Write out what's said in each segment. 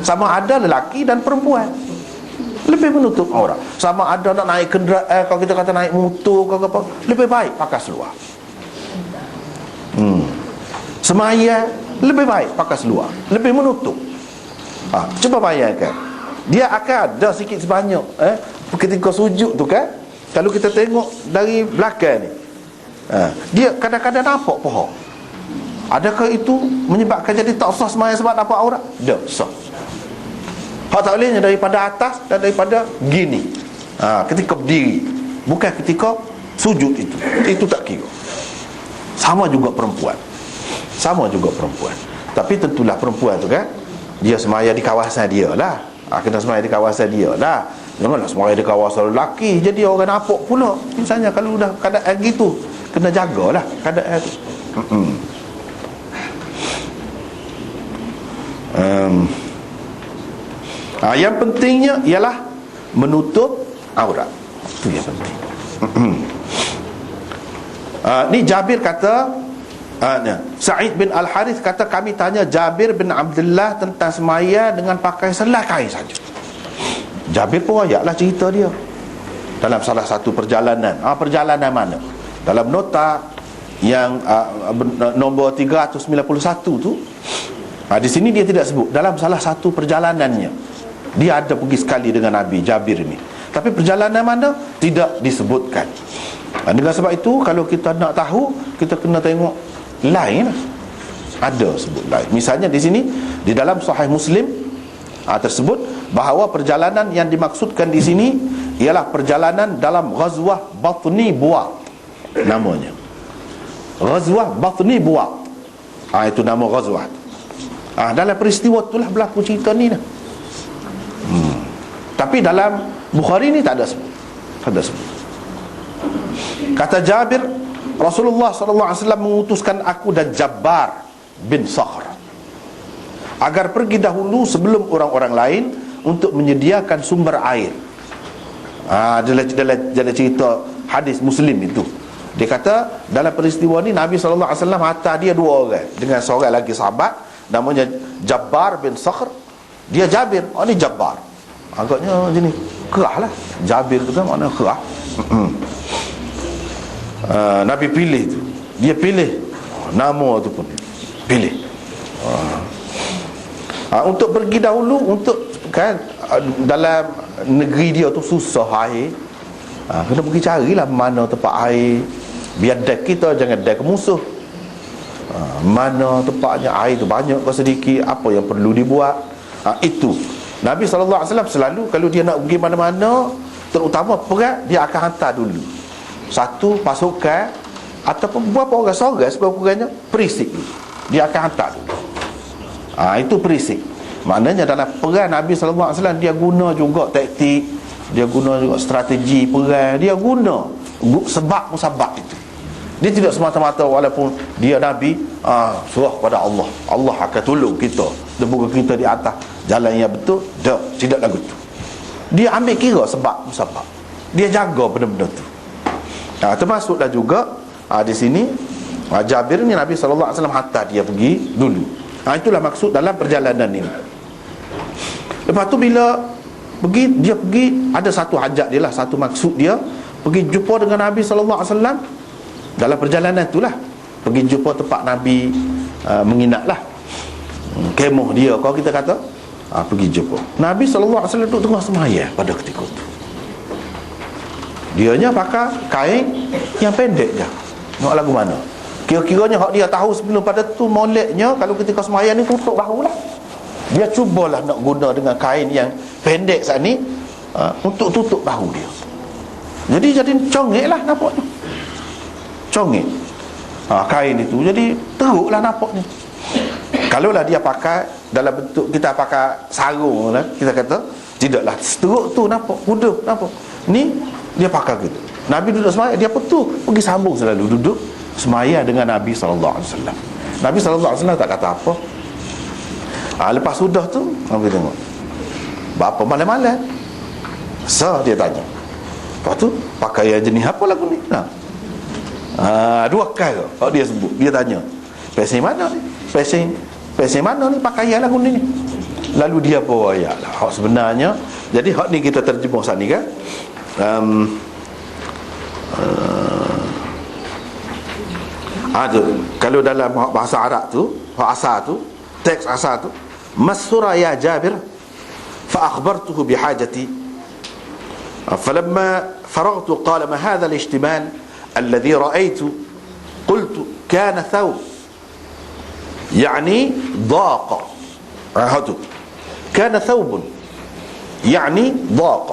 Sama ada lelaki dan perempuan Lebih menutup aurat Sama ada nak naik kenderaan eh, Kalau kita kata naik motor ke apa Lebih baik pakai seluar hmm. Semaya Lebih baik pakai seluar Lebih menutup ha. Cuba bayangkan Dia akan ada sikit sebanyak eh, Ketika sujud tu kan Kalau kita tengok dari belakang ni ha. Dia kadang-kadang nampak pohon Adakah itu menyebabkan jadi tak sah semaya sebab dapat aurat? Tak sah. Hak tak bolehnya daripada atas dan daripada gini. Ha, Ketika berdiri. Bukan ketika sujud itu. Itu tak kira. Sama juga perempuan. Sama juga perempuan. Tapi tentulah perempuan tu kan Dia semaya di kawasan dia lah. Ha, Kena semaya di kawasan dia lah. Janganlah semaya di kawasan lelaki. Jadi orang nampak pula. Misalnya kalau dah keadaan gitu Kena jagalah keadaan tu ha, Yang pentingnya ialah Menutup aurat. Itu yang penting. Uh, Ni Jabir kata uh, Sa'id bin Al-Harith kata Kami tanya Jabir bin Abdullah Tentang semaya dengan pakai selah kain saja. Jabir pun ayatlah cerita dia. Dalam salah satu perjalanan. Ah, Perjalanan mana? Dalam nota yang uh, nombor 391 tu Ha, di sini dia tidak sebut dalam salah satu perjalanannya dia ada pergi sekali dengan Nabi Jabir ini. Tapi perjalanan mana tidak disebutkan. Ha, dengan sebab itu kalau kita nak tahu kita kena tengok lain ada sebut lain. Misalnya di sini di dalam Sahih Muslim ha, tersebut bahawa perjalanan yang dimaksudkan di sini ialah perjalanan dalam Ghazwah Batni Buwa namanya. Ghazwah Batni Buwa. Ha, itu nama Ghazwah Ah, dalam peristiwa itulah berlaku cerita ni dah. Hmm. Tapi dalam Bukhari ni tak ada sebut. Tak ada sebut. Kata Jabir, Rasulullah sallallahu alaihi wasallam mengutuskan aku dan Jabbar bin Sakhr agar pergi dahulu sebelum orang-orang lain untuk menyediakan sumber air. Ah, dalam, dalam, dalam cerita hadis Muslim itu. Dia kata dalam peristiwa ni Nabi sallallahu alaihi wasallam hantar dia dua orang dengan seorang lagi sahabat namanya Jabbar bin Sakhr. Dia Jabir. Oh ni Jabbar. Agaknya jenis kerah lah. Jabir tu kan makna kerah. Uh, Nabi pilih tu. Dia pilih. Oh, nama tu pun pilih. Uh. Uh, untuk pergi dahulu untuk kan uh, dalam negeri dia tu susah air. Uh, kena pergi carilah mana tempat air. Biar dek kita jangan dek musuh ha, mana tempatnya air tu banyak ke sedikit apa yang perlu dibuat? Ha, itu. Nabi SAW selalu kalau dia nak pergi mana-mana terutama perang dia akan hantar dulu. Satu pasukan ataupun beberapa orang seorang sebab kurangnya perisik dia. Akan hantar dulu. Ha, itu perisik. Maknanya dalam perang Nabi SAW dia guna juga taktik dia guna juga strategi perang dia guna sebab musabak itu dia tidak semata-mata walaupun dia Nabi ah, Surah kepada Allah. Allah akan tolong kita. Bukan kita di atas. Jalan yang betul Tak, tidak lagu tu. Dia ambil kira sebab sebab Dia jaga benda-benda tu. Ah, Termasuklah juga ah, Di sini ah, Jabir ni Nabi SAW hantar dia pergi dulu. Ah, Itulah maksud dalam perjalanan ini. Lepas tu bila Pergi, dia pergi Ada satu hajat dia lah Satu maksud dia Pergi jumpa dengan Nabi SAW dalam perjalanan itulah pergi jumpa tempat Nabi uh, menginaplah hmm, kemoh dia. Kalau kita kata uh, pergi jumpa. Nabi SAW duduk tengah semaya pada ketika itu. Dianya pakai kain yang pendek je. Nak lagu mana. Kira-kiranya hak dia tahu sebelum pada tu moleknya kalau ketika semaya ni tutup bahu lah dia cubalah nak guna dengan kain yang pendek saat ni uh, untuk tutup bahu dia. Jadi jadi congek lah nampaknya congit. Ha, kain itu. Jadi teruklah nampaknya kalaulah dia pakai dalam bentuk kita pakai sarung lah, kita kata tidaklah. Teruk tu nampak mudah nampak. Ni dia pakai gitu. Nabi duduk semaya dia tu pergi sambung selalu duduk semaya dengan Nabi SAW Nabi SAW tak kata apa. Ha, lepas sudah tu Nabi tengok. Berapa malam-malam? So dia tanya. Lepas tu pakaian jenis apa lagu ni? Nah ha, dua kali kalau dia sebut dia tanya pesen mana ni? Pesen pesen mana ni? Pakaian lagu ni. Lalu dia bawa lah hak sebenarnya. Jadi hak ni kita terjemah saat ni kan? Um, uh, ada kalau dalam bahasa Arab tu hak asal tu teks asal tu masura ya Jabir fa akhbartuhu bihajati falamma faragtu qala ma hadha al-ihtimal alladhi ra'aytu qultu kana thawb يعني ضاق هاتو كان ثوب يعني ضاق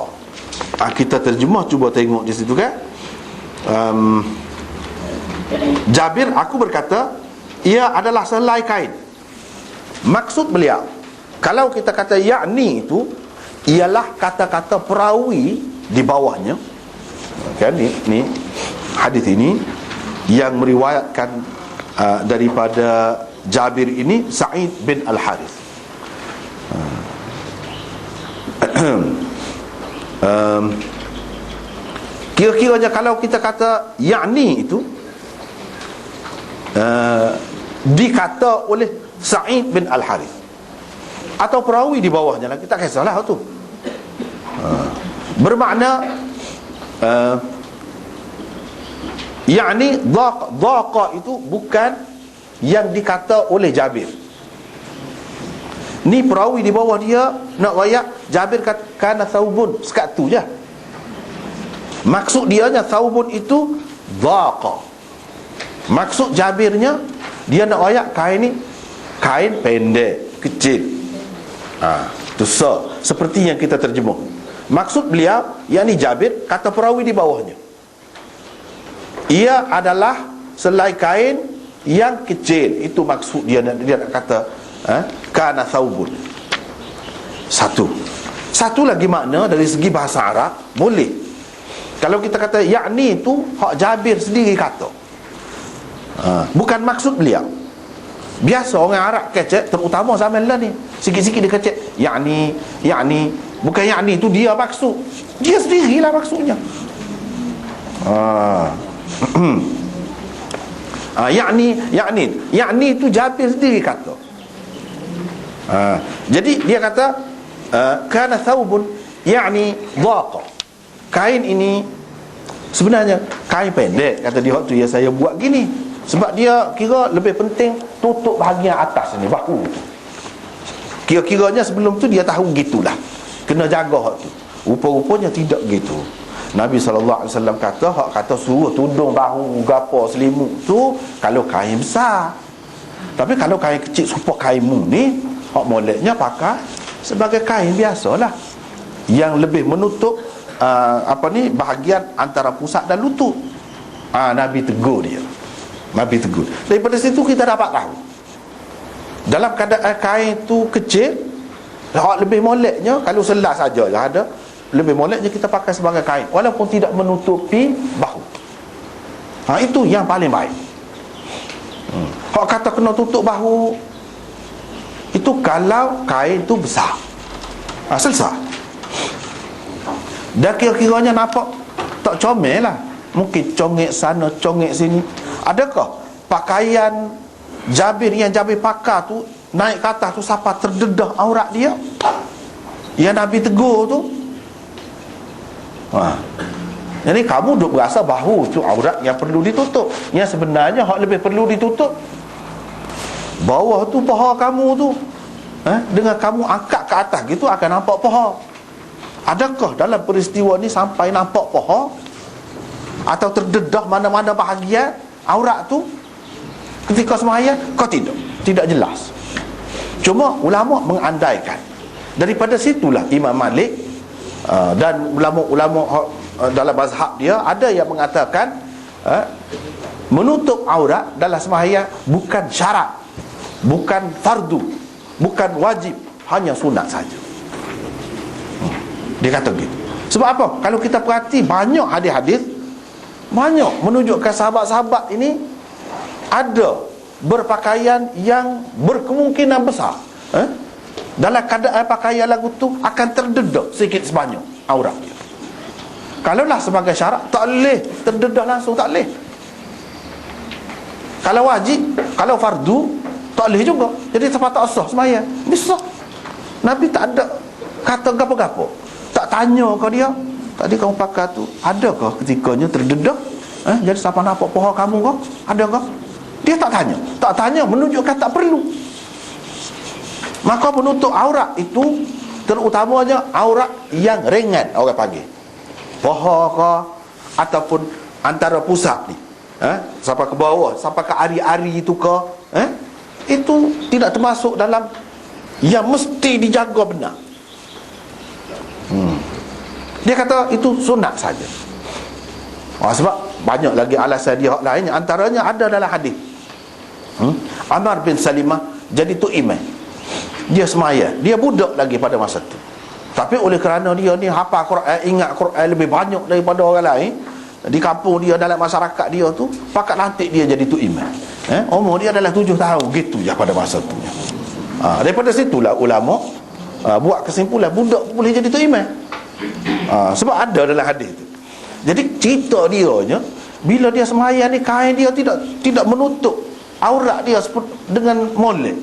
kita terjemah cuba tengok di situ kan um, Jabir aku berkata ia adalah selai kain maksud beliau kalau kita kata yakni itu ialah kata-kata perawi di bawahnya kan ni, ni hadis ini yang meriwayatkan uh, daripada Jabir ini Sa'id bin Al-Harith. Um, Kira-kiranya kalau kita kata Yakni itu uh, Dikata oleh Sa'id bin Al-Harith. Atau perawi di bawahnya lah. Kita kisahlah tu. Uh, Bermakna uh, Yakni Daqa itu bukan yang dikata oleh Jabir. Ni perawi di bawah dia nak wayak Jabir kata kana thawbun sekat tu je. Maksud dia nya thawbun itu dhaqa maksud Jabirnya dia nak wayak kain ni kain pendek kecil. Ha tu so seperti yang kita terjemah. Maksud beliau yakni Jabir kata perawi di bawahnya ia adalah selai kain yang kecil. Itu maksud dia dia nak kata eh kana thawbun satu. Satu lagi makna dari segi bahasa Arab boleh. Kalau kita kata yakni itu hak Jabir sendiri kata. Ha, bukan maksud beliau. Biasa orang Arab kecek terutama zaman lah ni. Sikit-sikit dia kecek yakni yakni. Bukan yakni itu dia maksud. Dia sendirilah maksudnya. Ha. Ha, yakni yakni yakni itu Jabir sendiri kata. Ha, jadi dia kata uh, kana thawbun yakni dhaqa. Kain ini sebenarnya kain pendek kata dia waktu ya saya buat gini. Sebab dia kira lebih penting tutup bahagian atas ni bahu kira-kiranya sebelum tu dia tahu gitulah. Kena jaga hak tu rupa-rupanya tidak gitu Nabi SAW kata hak kata suruh tudung bahu gapo selimut tu kalau kain besar. Tapi kalau kain kecil supaya kainmu ni? Hak moleknya pakai sebagai kain biasalah. Yang lebih menutup uh, apa ni bahagian antara pusat dan lutut. Uh, Nabi tegur dia. Nabi tegur. Daripada situ kita dapat tahu. Dalam keadaan kain tu kecil hak lebih moleknya kalau selas saja ada lebih moleknya kita pakai sebagai kain. Walaupun tidak menutupi bahu. Ha, itu yang paling baik. Hmm. kalau kata kena tutup bahu itu kalau kain itu besar. Ha, selesai dan kira-kiranya nampak tak comel lah. Mungkin congek sana congek sini. Adakah pakaian Jabir yang Jabir pakar tu naik ke atas tu siapa terdedah aurat dia? Yang Nabi tegur tu ha. Jadi kamu duk berasa bahu tu aurat yang perlu ditutup. Yang sebenarnya hak lebih perlu ditutup. Bawah tu paha kamu tu. Eh? Dengan kamu angkat ke atas gitu akan nampak paha. Adakah dalam peristiwa ni sampai nampak paha? Atau terdedah mana-mana bahagian aurat tu? Ketika semaya Kau tidak. Tidak jelas. Cuma ulama mengandaikan. Daripada situlah Imam Malik Ah, dan ulama-ulama uh, dalam mazhab dia ada yang mengatakan uh, menutup aurat dalam sembahyang bukan syarat bukan fardu bukan wajib hanya sunat saja hmm. dia kata begitu sebab apa kalau kita perhati banyak hadis-hadis banyak menunjukkan sahabat-sahabat ini ada berpakaian yang berkemungkinan besar eh? Dalam keadaan pakaian lagu tu akan terdedah sikit sebanyak aurat dia kalaulah sebagai syarat tak boleh terdedah langsung tak boleh kalau wajib kalau fardu tak boleh juga jadi tak sah semaya ini sah Nabi tak ada kata gapo-gapo. Tak tanya kau dia. Tadi kamu pakai tu, adakah ketikanya terdedah? Eh, jadi siapa nampak pohon kamu kau? Adakah? Dia tak tanya. Tak tanya menunjukkan tak perlu. Maka menutup aurat itu terutamanya aurat yang ringan orang panggil. Pohon ke ataupun antara pusat ni. Eh, sampai ke bawah, sampai ke ari-ari itu ke, eh? Itu tidak termasuk dalam yang mesti dijaga benar. Hmm. Dia kata itu sunat saja. Oh, sebab banyak lagi alasan dia lainnya antaranya ada dalam hadis. Hmm? Amar bin Salimah jadi tu imam. Dia semaya, dia budak lagi pada masa tu. Tapi oleh kerana dia ni hafal Quran, ingat Quran lebih banyak daripada orang lain, di kampung dia dalam masyarakat dia tu, pakat lantik dia jadi tu imam. Eh, umur dia adalah tujuh tahun gitu je pada masa tu. Ha, daripada situlah ulama ha, buat kesimpulan budak boleh jadi tu imam ha, sebab ada dalam hadis tu jadi cerita dia nya bila dia sembahyang ni kain dia tidak tidak menutup aurat dia dengan molek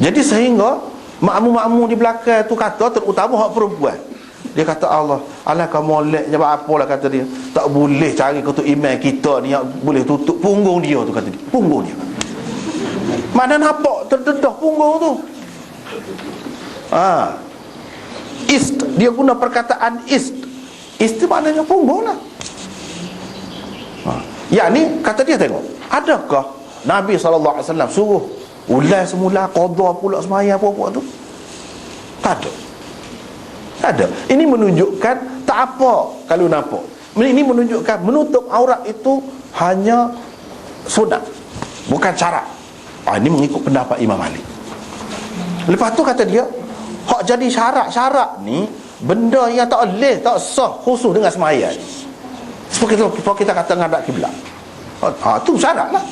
jadi sehingga makmu-makmu di belakang tu kata terutama hak perempuan dia kata Allah Allah kau molek je apalah kata dia. Tak boleh cari ketua imam kita ni yang boleh tutup punggung dia tu kata dia. Punggung dia. Mana nampak terdedah punggung tu? Ha. Ist Dia guna perkataan ist. Ist maknanya punggung lah. Ha. Ya ni kata dia tengok Adakah Nabi SAW suruh Ulai semula Qadha pula semayang apa-apa tu. Tak ada. Tak ada. Ini menunjukkan Tak apa Kalau nampak. Ini menunjukkan Menutup aurat itu Hanya Sunat Bukan syarat. Ha, Ini mengikut pendapat Imam Malik. Lepas tu kata dia Hak jadi syarat-syarat ni Benda yang tak boleh, tak sah Khusus dengan semayang. Seperti kita, kita kata ngadak kiblat. Ha, tu syarat lah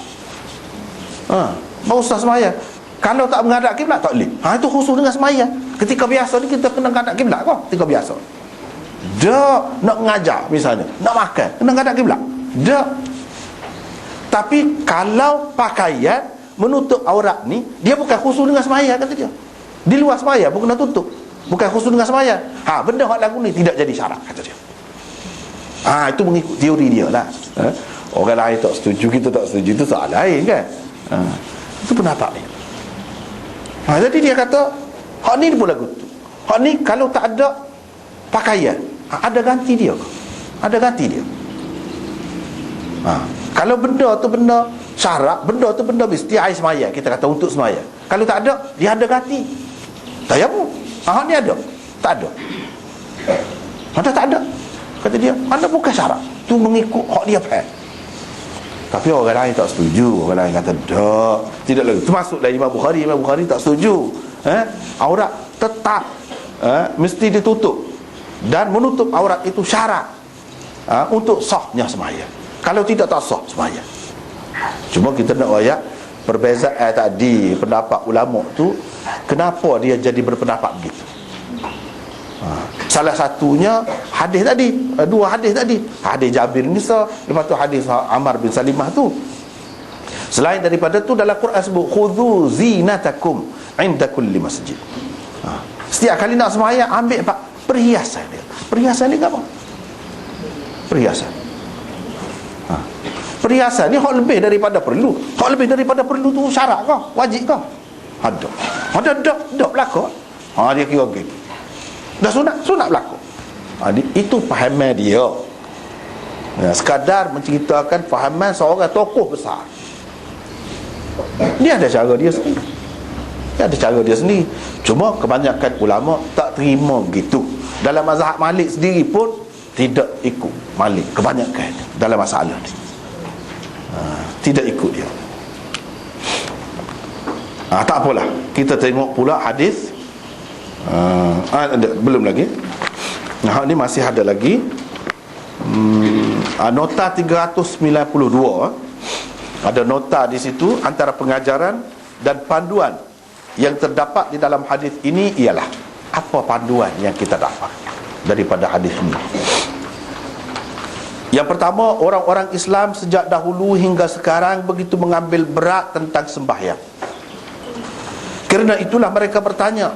ha, Baru sah semayang Kalau tak menghadap kiblat tak boleh. Ha, Itu khusus dengan semayang Ketika biasa ni kita kena menghadap kiblat kau Ketika biasa. Dia nak mengajar misalnya. Nak makan, kena menghadap kiblat. Dia Tapi kalau pakaian Menutup aurat ni Dia bukan khusus dengan semayang kata dia. Di luar semaya pun kena tutup. Bukan khusus dengan semaya ha, Benda yang lagu ni tidak jadi syarat Kata dia. Ha, Itu mengikut teori dia lah. Ha? Orang lain tak setuju Kita tak setuju Itu soal lain kan? Ha, Itu pendapat dia. Ha, Jadi dia kata Hak ni pun lagu tu Hak ni kalau tak ada Pakaian ha, Ada ganti dia. Ada ganti dia. Ha, Kalau benda tu benda syarat Benda tu benda mesti air semaya Kita kata untuk semaya Kalau tak ada Dia ada ganti. Tak apa Hak ni ada. Tak ada. Ada tak ada. Kata dia Anda bukan syarat? Tu mengikut hak dia faham tapi orang lain tak setuju. Orang lain kata Tak Tidak lagi. Termasuk dari Imam Bukhari. Imam Bukhari tak setuju. Eh? Aurat tetap eh? Mesti ditutup Dan menutup aurat itu syarat eh? Untuk sahnya semaya. Kalau tidak tak sah semaya. Cuma kita nak ayat Perbezaan tadi Pendapat ulama tu Kenapa dia jadi berpendapat begitu ha. Salah satunya Hadis tadi eh, Dua hadis tadi Hadis Jabir Nisa Lepas tu hadis Ammar bin Salimah tu Selain daripada tu Dalam Quran sebut Khudhu zinatakum Inda kulli masjid ha. Setiap kali nak semayang Ambil pak perhiasan dia Perhiasan dia apa? Perhiasan ha. Perhiasan ni hak lebih daripada perlu Hak lebih daripada perlu tu syarat kah? Wajib kah? Ada. Ada dak dak berlaku. Ha dia kira okey. Dah sunat, sunat berlaku. Ha itu fahaman dia. Ya, sekadar menceritakan fahaman seorang tokoh besar. Dia ada cara dia sendiri. Dia ada cara dia sendiri. Cuma kebanyakan ulama tak terima begitu. Dalam mazhab Malik sendiri pun tidak ikut Malik kebanyakan dalam masalah ni. Ha, tidak ikut dia ha, tak apalah kita tengok pula hadis uh, ah, ada, belum lagi. Nah ni masih ada lagi. Hmm, uh, nota 392 ada nota di situ antara pengajaran dan panduan yang terdapat di dalam hadis ini ialah apa panduan yang kita dapat daripada hadis ini? Yang pertama orang-orang Islam sejak dahulu hingga sekarang begitu mengambil berat tentang sembahyang. Kerana itulah mereka bertanya